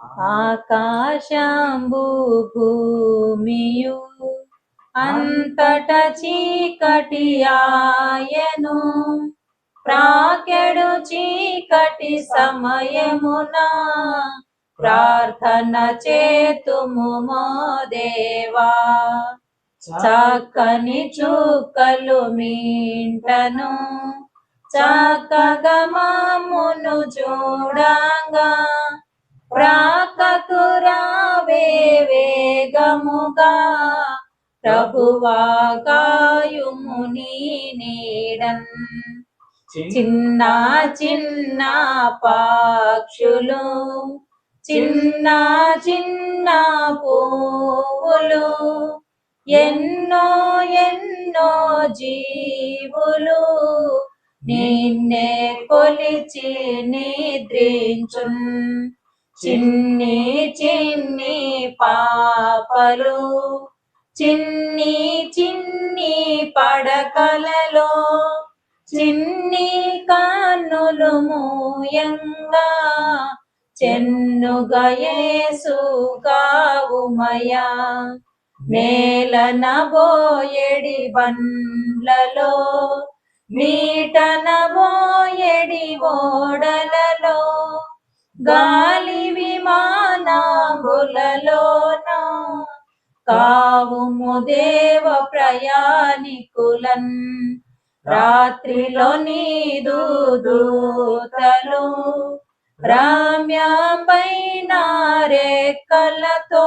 ఆకాశంబు భూమియు అంతట చీకటి ఆయను ప్రాకెడు చీకటి సమయమున ప్రార్థన చేతుము మో దేవా. చక్కని చూకలు మీంటను చక్కగా మామును చూడంగా ప్రాకతురావే వేగముగా. ప్రభువా కాయుముని నీడన్. చిన్న చిన్న పాక్షులు చిన్న చిన్న పూవులు ఎన్నో ఎన్నో జీవులు నిన్నే కొలిచి నిద్రించున్. చిన్ని చిన్ని పాపలు చిన్ని చిన్ని పడకలలో చిన్ని కన్నులు మూయంగా చెన్నుగా యేసుగావుమయా నేలన బోయెడి బండ్లలో నీటన బోయెడి ఓడలలో గాలి విమానములలోన కావుము దేవ ప్రయాణికులన్ రాత్రిలో నీదు దూతలు రమ్యమైన రేఖలతో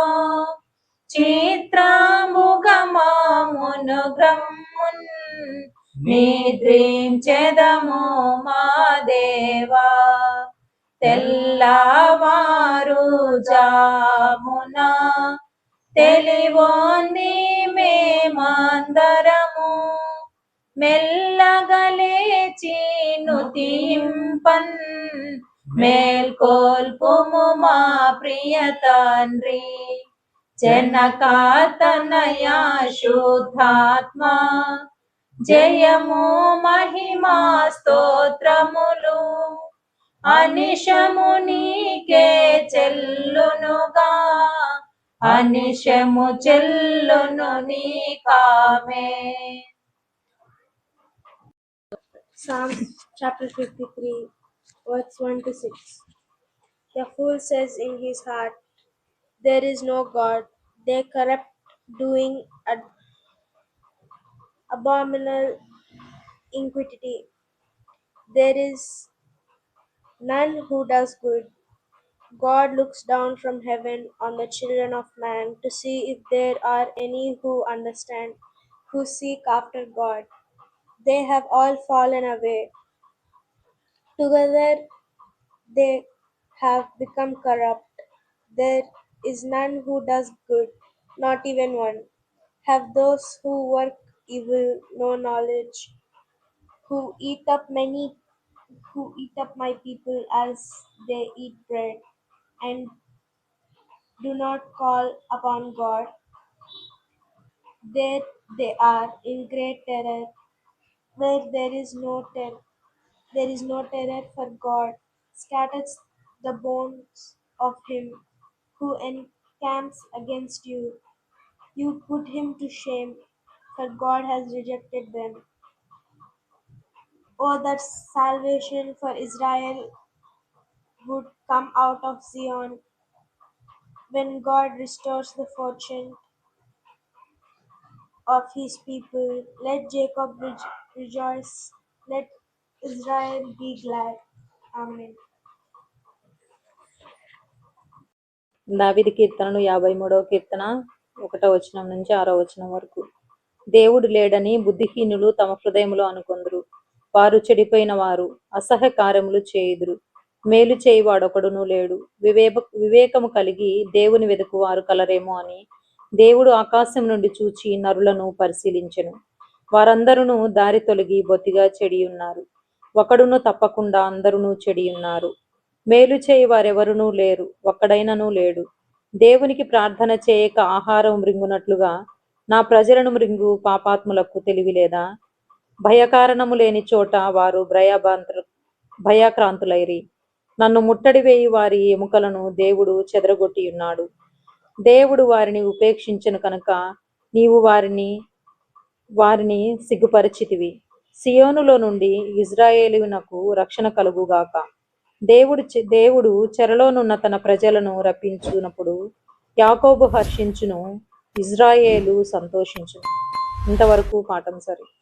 చిత్రాముగమామును గ్రమ్మున్ నిద్రించెదము మా దేవా. తెల్లవారు జామున తెలివోంది మేమందరము. మెల్లగలేచి నుతింపన్ మేల్కోల్పుము మా ప్రియ తండ్రి. జనకాతనయా శుద్ధాత్మ జయము మహిమా స్తోత్రములు. అనిశము నీకే చెల్లునుగా అనిశము చెల్లును నీకామే Psalms chapter 53, verse 1 to 6. The fool says in his heart, There is no God. They corrupt, doing ad- abominable iniquity. There is none who does good. God looks down from heaven on the children of man to see if there are any who understand, who seek after God. They have all fallen away. Together they have become corrupt. There is none who does good, not even one. Have those who work evil no knowledge, who eat up many, who eat up my people as they eat bread, and do not call upon God? There they are in great terror, where there is no terror. There is no terror for God, scatters the bones of him who encamps against you. You put him to shame, for God has rejected them. Oh, that salvation for Israel would come out of Zion when God restores the fortune of his people. Let Jacob rejo- rejoice, let Israel be glad. Amen. దావిది కీర్తనలు యాభై మూడవ కీర్తన ఒకటో వచనం నుంచి ఆరో వచనం వరకు దేవుడు లేడని బుద్ధిహీనులు తమ హృదయములో అనుకొందురు వారు చెడిపోయిన వారు అసహ్య కార్యములు చేయుదురు. మేలు చేయువాడొకడును లేడు. వివేక వివేకము కలిగి దేవుని వెతుకు వారు కలరేమో అని దేవుడు ఆకాశం నుండి చూచి నరులను పరిశీలించెను. వారందరూ దారి తొలగి బొత్తిగా చెడి ఉన్నారు ఒకడును తప్పకుండా అందరును చెడి ఉన్నారు మేలు చేయి వారెవరునూ లేరు. ఒక్కడైనను లేడు. దేవునికి ప్రార్థన చేయక ఆహారం మృంగునట్లుగా నా ప్రజలను మృంగు పాపాత్ములకు తెలివి లేదా భయకారణము లేని చోట వారు భయభాంతు భయాక్రాంతులైరి. నన్ను ముట్టడి వేయి వారి ఎముకలను దేవుడు చెదరగొట్టి ఉన్నాడు దేవుడు వారిని ఉపేక్షించను కనుక నీవు వారిని వారిని సిగ్గుపరిచితివి. సియోనులో నుండి ఇజ్రాయేలునకు రక్షణ కలుగుగాక. దేవుడు దేవుడు చెరలోనున్న తన ప్రజలను రప్పించునప్పుడు యాకోబు హర్షించును ఇజ్రాయేలు సంతోషించును. ఇంతవరకు పాఠం సరే.